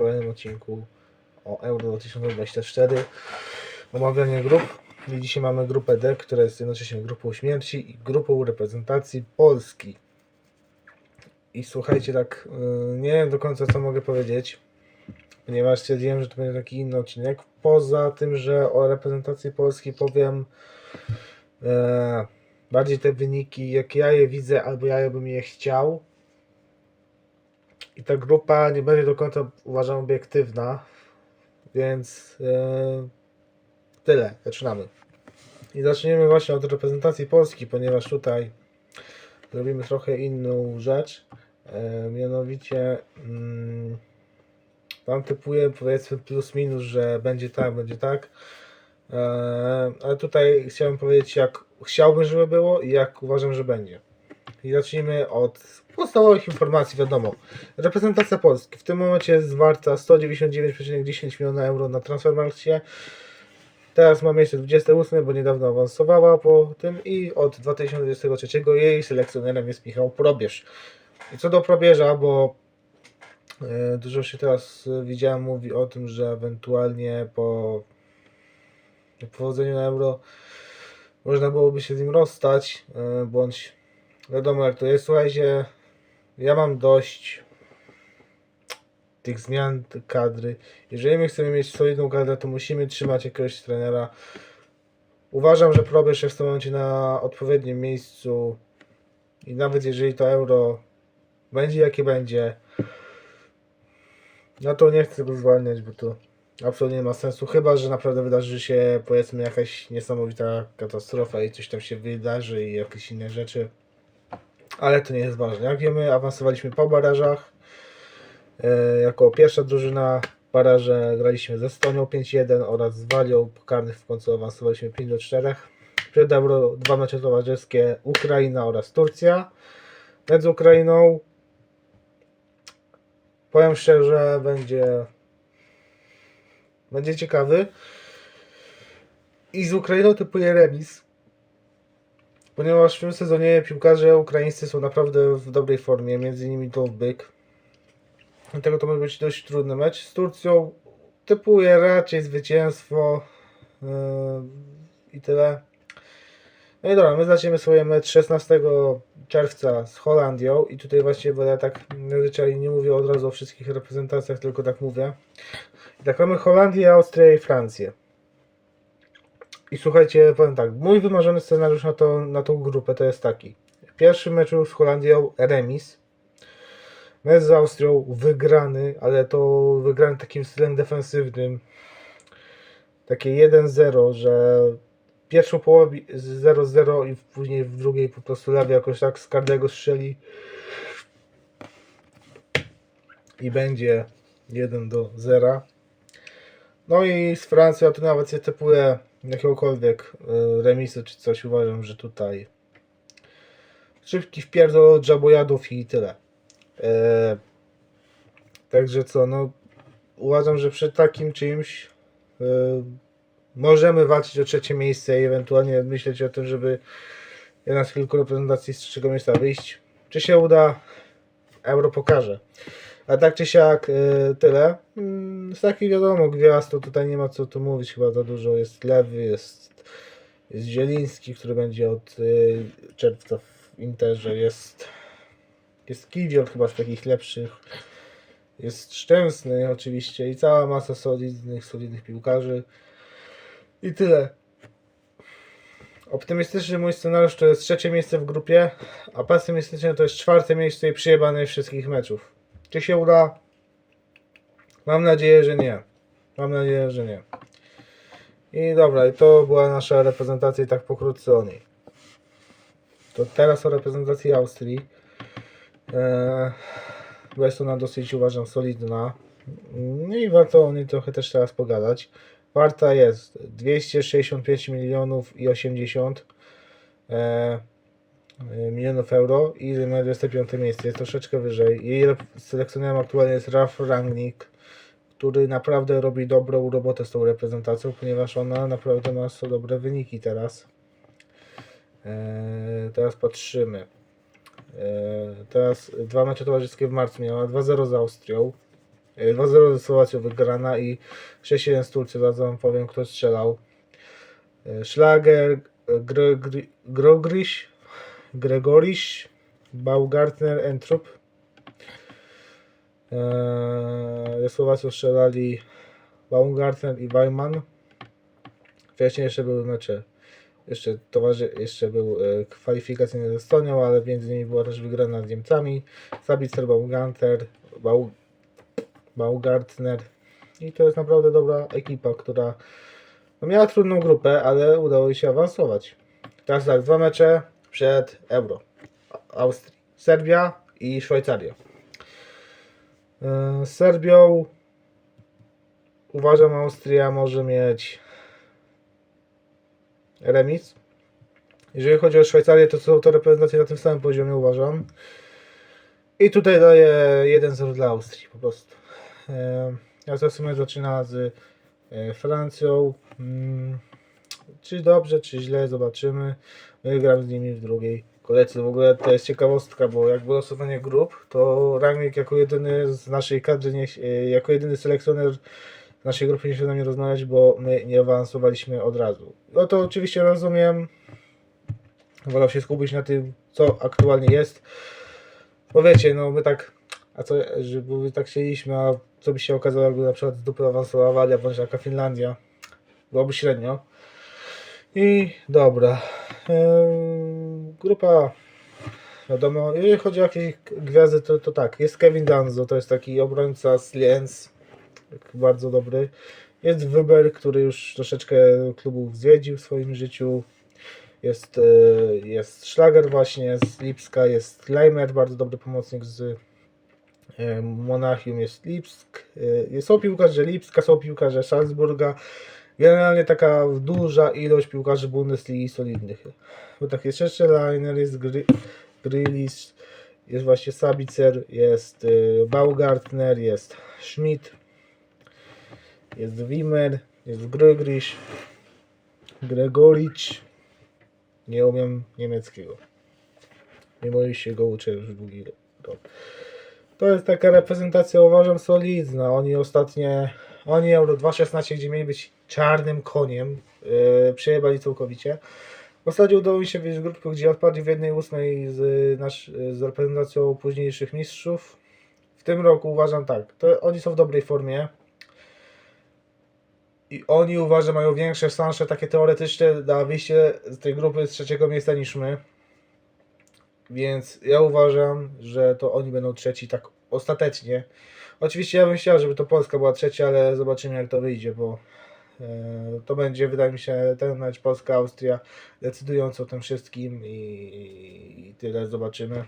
kolejnym odcinku o Euro 2024. Omawianie grup. I dzisiaj mamy grupę D, która jest jednocześnie grupą śmierci i grupą reprezentacji Polski. I słuchajcie, tak yy, nie wiem do końca co mogę powiedzieć, ponieważ stwierdziłem, że to będzie taki inny odcinek. Poza tym, że o reprezentacji Polski powiem e, bardziej te wyniki, jak ja je widzę, albo ja bym je chciał. I ta grupa nie będzie do końca uważam obiektywna, więc e, tyle. Zaczynamy. I zaczniemy właśnie od reprezentacji Polski, ponieważ tutaj zrobimy trochę inną rzecz. E, mianowicie mm, tam typuję powiedzmy plus minus, że będzie tak, będzie tak. E, ale tutaj chciałem powiedzieć, jak chciałbym, żeby było i jak uważam, że będzie. I zacznijmy od podstawowych informacji, wiadomo. Reprezentacja Polski w tym momencie jest warta 199,10 miliona euro na Transfermarkcie. Teraz ma miejsce 28, bo niedawno awansowała po tym i od 2023 jej selekcjonerem jest Michał Probierz. I co do Probierza, bo e, dużo się teraz e, widziałem, mówi o tym, że ewentualnie po powodzeniu na Euro można byłoby się z nim rozstać, e, bądź wiadomo jak to jest. Słuchajcie, ja mam dość tych zmian kadry. Jeżeli my chcemy mieć solidną kadrę, to musimy trzymać jakiegoś trenera. Uważam, że Probierz jest w tym momencie na odpowiednim miejscu i nawet jeżeli to euro będzie jakie będzie, no to nie chcę go zwalniać, bo to absolutnie nie ma sensu. Chyba, że naprawdę wydarzy się powiedzmy jakaś niesamowita katastrofa i coś tam się wydarzy i jakieś inne rzeczy. Ale to nie jest ważne. Jak wiemy, awansowaliśmy po barażach. E, jako pierwsza drużyna baraże graliśmy ze Estonią 5-1 oraz z Walią. Po karnych w końcu awansowaliśmy 5-4. Przed Euro dwa mecze towarzyskie Ukraina oraz Turcja. Mecz z Ukrainą powiem szczerze, będzie będzie ciekawy. I z Ukrainą typuję remis. Ponieważ w tym sezonie piłkarze ukraińscy są naprawdę w dobrej formie, między innymi Dolbyk. Dlatego to może być dość trudny mecz. Z Turcją typuję raczej zwycięstwo yy, i tyle. No i dobra, my zaczniemy swoje mecz 16 czerwca z Holandią i tutaj właśnie, ja tak zazwyczaj nie mówię od razu o wszystkich reprezentacjach, tylko tak mówię. I tak mamy Holandię, Austrię i Francję. I słuchajcie, powiem tak, mój wymarzony scenariusz na, to, na tą grupę to jest taki. W pierwszym meczu z Holandią remis. Mecz z Austrią wygrany, ale to wygrany takim stylem defensywnym. Takie 1-0, że pierwszą połowę 0-0 i później w drugiej po prostu lewy jakoś tak z każdego strzeli. I będzie 1 do 0. No i z Francją to nawet się typuję jakiegokolwiek y, remisu czy coś. Uważam, że tutaj szybki wpierdol od żabojadów i tyle. E, także co, no uważam, że przy takim czymś e, możemy walczyć o trzecie miejsce i ewentualnie myśleć o tym, żeby jedna z kilku reprezentacji z trzeciego miejsca wyjść. Czy się uda? Euro pokaże. A tak czy siak e, tyle. Mm, Z takich wiadomo, gwiazd to tutaj nie ma co tu mówić chyba za dużo. Jest Lewy, jest, jest Zieliński, który będzie od e, czerwca w Interze. Jest, jest Kiwior chyba z takich lepszych. Jest Szczęsny oczywiście i cała masa solidnych, solidnych piłkarzy. I tyle. Optymistyczny mój scenariusz to jest trzecie miejsce w grupie, a pesymistyczny to jest czwarte miejsce i przyjebane wszystkich meczów. Czy się uda? Mam nadzieję, że nie. Mam nadzieję, że nie. I dobra, i to była nasza reprezentacja i tak pokrótce o niej. To teraz o reprezentacji Austrii. Eee, bo jest ona dosyć uważam solidna. No i warto o niej trochę też teraz pogadać. Warta jest 265 milionów i 80 e, e, milionów euro i zajmuje 25 miejsce. Jest troszeczkę wyżej. Jej selekcjonerem aktualnie jest Ralf Rangnick, który naprawdę robi dobrą robotę z tą reprezentacją, ponieważ ona naprawdę ma dobre wyniki teraz. E, teraz patrzymy. E, teraz dwa mecze towarzyskie w marcu miała 2-0 z Austrią. E, 2-0 ze Słowacją wygrana i 6-1 z Turcją. Zaraz wam powiem, kto strzelał. E, Schlager, Grogriś, Gregoriś, Baugartner, Entrup. Eee, Ze Słowacją strzelali Baumgartner i Weimann. Wcześniej jeszcze były mecze. Jeszcze, towarzy, jeszcze był e, kwalifikacyjny z Estonią, ale między nimi była też wygrana z Niemcami. Sabitzer, Baumgartner, Bau, Baugartner. I to jest naprawdę dobra ekipa, która no miała trudną grupę, ale udało jej się awansować. Teraz tak, dwa mecze przed Euro. Austrii. Serbia i Szwajcaria. E, Z Serbią uważam Austria może mieć remis. Jeżeli chodzi o Szwajcarię, to są to reprezentacje na tym samym poziomie uważam. I tutaj daję 1-0 dla Austrii po prostu. E, Ja w sumie zaczyna z e, Francją. Czy dobrze, czy źle, zobaczymy. My gramy z nimi w drugiej kolejce. W ogóle to jest ciekawostka, bo jak było losowanie grup, to Rangnick jako jedyny z naszej kadry, nie, e, jako jedyny selekcjoner w naszej grupie nie chciał z nami rozmawiać, bo my nie awansowaliśmy od razu. No to oczywiście rozumiem. Wolał się skupić na tym, co aktualnie jest. Bo wiecie, no my tak, a co, że bo my tak chcieliśmy, a co by się okazało, jakby na przykład z dupy awansowała Walia bądź jaka Finlandia. Byłoby średnio. I dobra. Grupa, wiadomo, jeżeli chodzi o jakieś gwiazdy, to, to tak, jest Kevin Danzo, to jest taki obrońca z Lienz, bardzo dobry. Jest Wyber, który już troszeczkę klubów zwiedził w swoim życiu. Jest, e, jest Schlager właśnie z Lipska, jest Leimer, bardzo dobry pomocnik z e, Monachium, jest Lipsk. Jest, są piłkarze Lipska, są piłkarze Salzburga. Generalnie taka duża ilość piłkarzy Bundesligi solidnych. Bo tak jest jeszcze Leiner, jest Gry, Grillis, jest właśnie Sabitzer, jest e, Baugartner, jest Schmidt, jest Wimmer, jest Grygriś, Gregoricz. Nie umiem niemieckiego. Mimo iż się go uczę już długi rok. To jest taka reprezentacja, uważam, solidna. Oni ostatnie, oni Euro 2016, gdzie mieli być czarnym koniem, yy, przejebali całkowicie. W zasadzie udało mi się wyjść z grupy, gdzie odpadli w jednej ósmej z, nasz, z reprezentacją późniejszych mistrzów. W tym roku uważam tak, to oni są w dobrej formie. I oni uważam mają większe szanse takie teoretyczne na wyjście z tej grupy z trzeciego miejsca niż my. Więc ja uważam, że to oni będą trzeci tak ostatecznie. Oczywiście ja bym chciał, żeby to Polska była trzecia, ale zobaczymy jak to wyjdzie, bo e, to będzie, wydaje mi się, ten mecz Polska-Austria decydujący o tym wszystkim i, tyle zobaczymy.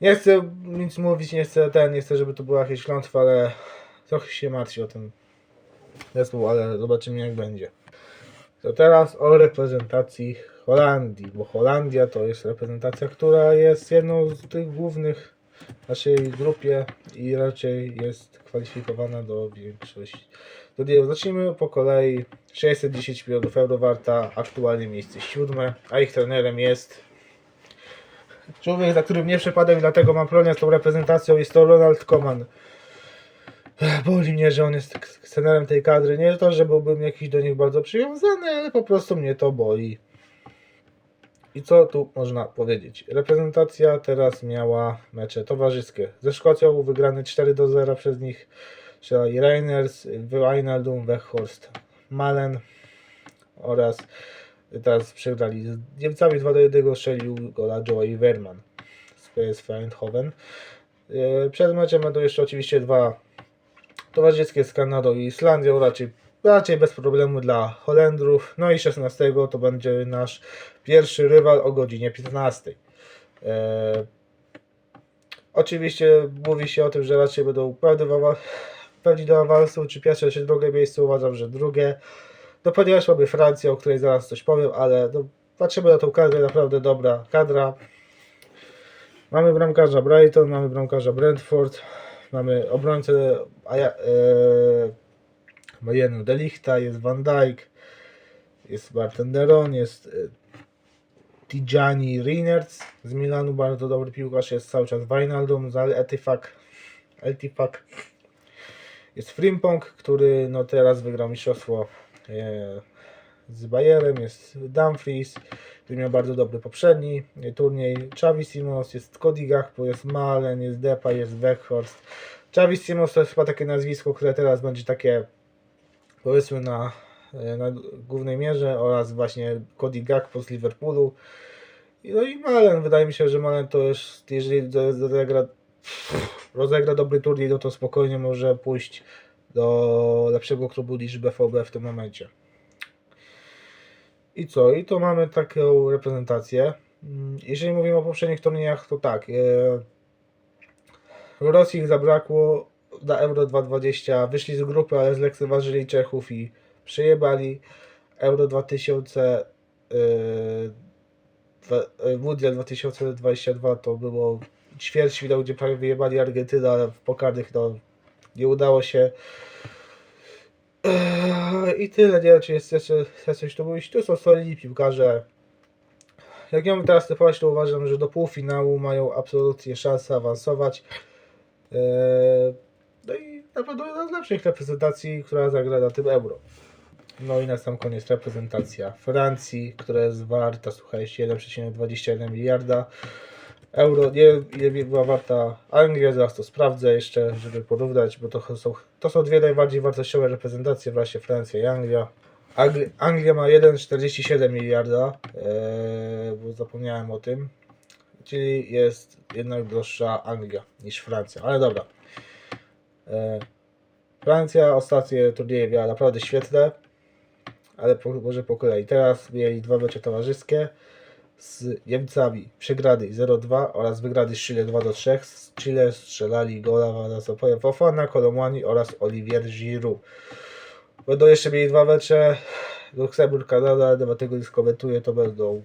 Nie chcę nic mówić, nie chcę ten, nie chcę, żeby to była jakaś klątwa, ale trochę się martwię o ten zespół, ale zobaczymy jak będzie. To teraz o reprezentacji Holandii, bo Holandia to jest reprezentacja, która jest jedną z tych głównych naszej grupie i raczej jest kwalifikowana do większości. Do nie, zacznijmy po kolei. 610 milionów euro warta, aktualnie miejsce siódme, a ich trenerem jest człowiek, za którym nie przepadek, dlatego mam problem z tą reprezentacją, jest to Ronald Koeman. Ech, Boli mnie, że on jest trenerem tej kadry. Nie to, że byłbym jakiś do nich bardzo przywiązany, ale po prostu mnie to boli. I co tu można powiedzieć? Reprezentacja teraz miała mecze towarzyskie. Ze Szkocją wygrany 4 do 0 przez nich. Strzelali Reiners, Wijnaldum, Weghorst, Malen oraz teraz przegrali z Niemcami 2 do 1 strzelił gola Joey Werman z PSV Eindhoven. Yy, Przed meczem będą jeszcze oczywiście dwa towarzyskie z Kanadą i Islandią, raczej, raczej bez problemu dla Holendrów. No i 16 to będzie nasz pierwszy rywal o godzinie 15. E, oczywiście mówi się o tym, że raczej będą pewni, do awansu, czy pierwsze, czy drugie miejsce. Uważam, że drugie. No ponieważ mamy Francję, o której zaraz coś powiem, ale no, patrzymy na tą kadrę, naprawdę dobra kadra. Mamy bramkarza Brighton, mamy bramkarza Brentford, mamy obrońcę Aja, e, Marianu Delichta, jest Van Dijk, jest Barton Deron, jest e, Tijani Reinerts z Milanu, bardzo dobry piłkarz, jest cały czas Wijnaldum z Al Ettifaq, LTFAC. Jest Frimpong, który no teraz wygrał mistrzostwo e, z Bayerem, jest Dumfries, który miał bardzo dobry poprzedni e, turniej. Xavi Simons, jest Cody Gakpo, jest Malen, jest Depay, jest Weghorst. Xavi Simons to jest chyba takie nazwisko, które teraz będzie takie powiedzmy na, e, na głównej mierze oraz właśnie Cody Gakpo z Liverpoolu. No i Malen, wydaje mi się, że Malen to już, jeżeli rozegra, rozegra dobry turniej, no to spokojnie może pójść do lepszego klubu niż BVB w tym momencie. I co? I to mamy taką reprezentację. Mm, Jeżeli mówimy o poprzednich turniejach, to tak. E, Rosji zabrakło na Euro 2020. Wyszli z grupy, ale zlekceważyli Czechów i przyjebali. Euro 2000 e, dwa- e, Mundial 2022 to było ćwierćfinał, gdzie prawie wyjebali Argentynę, ale w pokarnych no, nie udało się. Eee, I tyle, nie wiem czy jest jeszcze coś tu mówić. Tu są solidni piłkarze. Jak ja teraz typować, to uważam, że do półfinału mają absolutnie szansę awansować. Eee, No i na pewno jedna z lepszych reprezentacji, która zagra na tym Euro. No i na sam koniec reprezentacja Francji, która jest warta, słuchajcie, 1,21 miliarda euro. Nie ile była warta Anglia, zaraz to sprawdzę jeszcze, żeby porównać, bo to są, to są dwie najbardziej wartościowe reprezentacje, właśnie Francja i Anglia. Angli- Anglia ma 1,47 miliarda, e, bo zapomniałem o tym, czyli jest jednak droższa Anglia niż Francja, ale dobra. E, Francja ostatnie turnieje miała naprawdę świetne, ale po, może po kolei. Teraz mieli dwa mecze towarzyskie z Niemcami. Przegrany 0-2 oraz wygrany z Chile 2-3. Z Chile strzelali gola Vanessa Fofana, Kolomani oraz Olivier Giroud. Będą jeszcze mieli dwa mecze. Luksemburg, Kanada, nawet tego nie skomentuję, to będą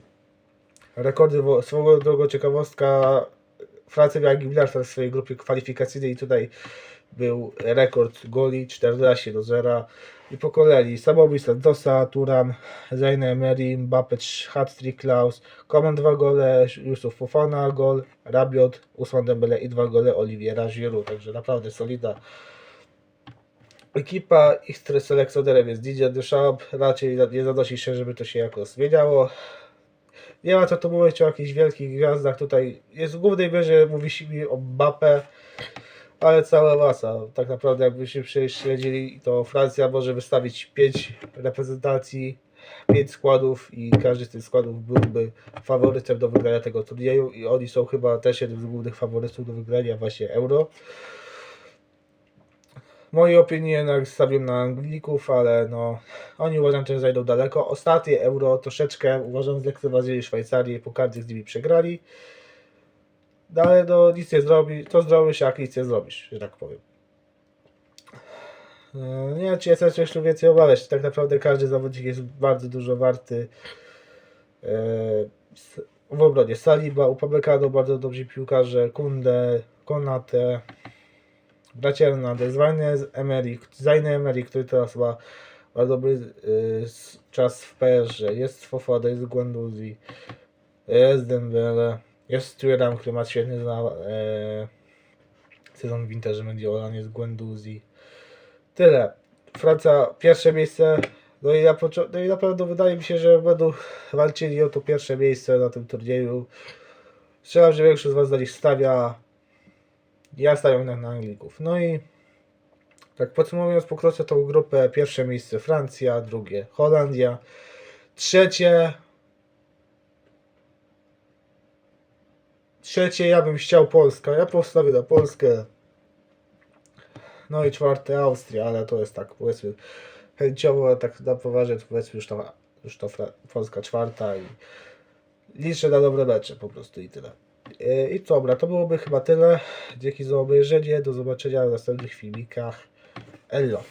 rekordy. wo- Swoją drogą ciekawostka, Francja miała Gibraltar w swojej grupie kwalifikacyjnej i tutaj był rekord goli 14 do 0 i po kolei samobój Santosa, Turam, Zayn Emery, Mbappé, hat-trick Klaus, Koman dwa gole, Yusuf Fofana gol, Rabiot, Usman Dembele i dwa gole Oliviera Giroud, także naprawdę solidna ekipa. Ich selekcjonerem jest Didier Deschamps, raczej nie zanosi się, żeby to się jakoś zmieniało. Nie ma co tu mówić o jakichś wielkich gwiazdach, tutaj jest w głównej mierze mówi się mi o Mbappé, ale cała masa. Tak naprawdę jakbyśmy śledzili, to Francja może wystawić 5 reprezentacji, 5 składów i każdy z tych składów byłby faworytem do wygrania tego turnieju i oni są chyba też jednym z głównych faworytów do wygrania właśnie Euro. Moje opinie jednak stawiam na Anglików, ale no oni uważam, że zajdą daleko. Ostatnie Euro troszeczkę uważam zlekceważyli Szwajcarię, po każdym z nimi przegrali. Ale no nic nie zrobi, to zrobisz jak nic nie zrobisz, że tak powiem. E, Nie wiem, czy jest coś tu więcej obawiać. Tak naprawdę każdy zawodnik jest bardzo dużo warty. E, W obronie Saliba, Upamecano, bardzo dobrzy piłkarze, Kunde, Konate, bracia Hernandez, Zajne Emery, Zajne Emery, który teraz ma bardzo dobry e, czas w PR-ze. Jest Fofada, jest Guendouzi, jest Dembele, jest Thuram, który ma świetny zna, e, sezon w Interze Mediolan, jest Guendouzi. Tyle. Francja pierwsze miejsce. No i, na no i na pewno wydaje mi się, że będą walczyli o to pierwsze miejsce na tym turnieju. Strzelam, że większość z Was nich stawia. Ja stawiam jednak na Anglików. No i tak podsumowując pokrótce tą grupę, pierwsze miejsce Francja, drugie Holandia, trzecie trzecie ja bym chciał Polska. Ja postawię na Polskę. No i czwarte Austria, ale to jest tak powiedzmy chęciowo, tak na poważnie powiedzmy już to, już to Polska czwarta i liczę na dobre mecze po prostu i tyle. E, I dobra, to byłoby chyba tyle. Dzięki za obejrzenie, do zobaczenia w następnych filmikach. Ello.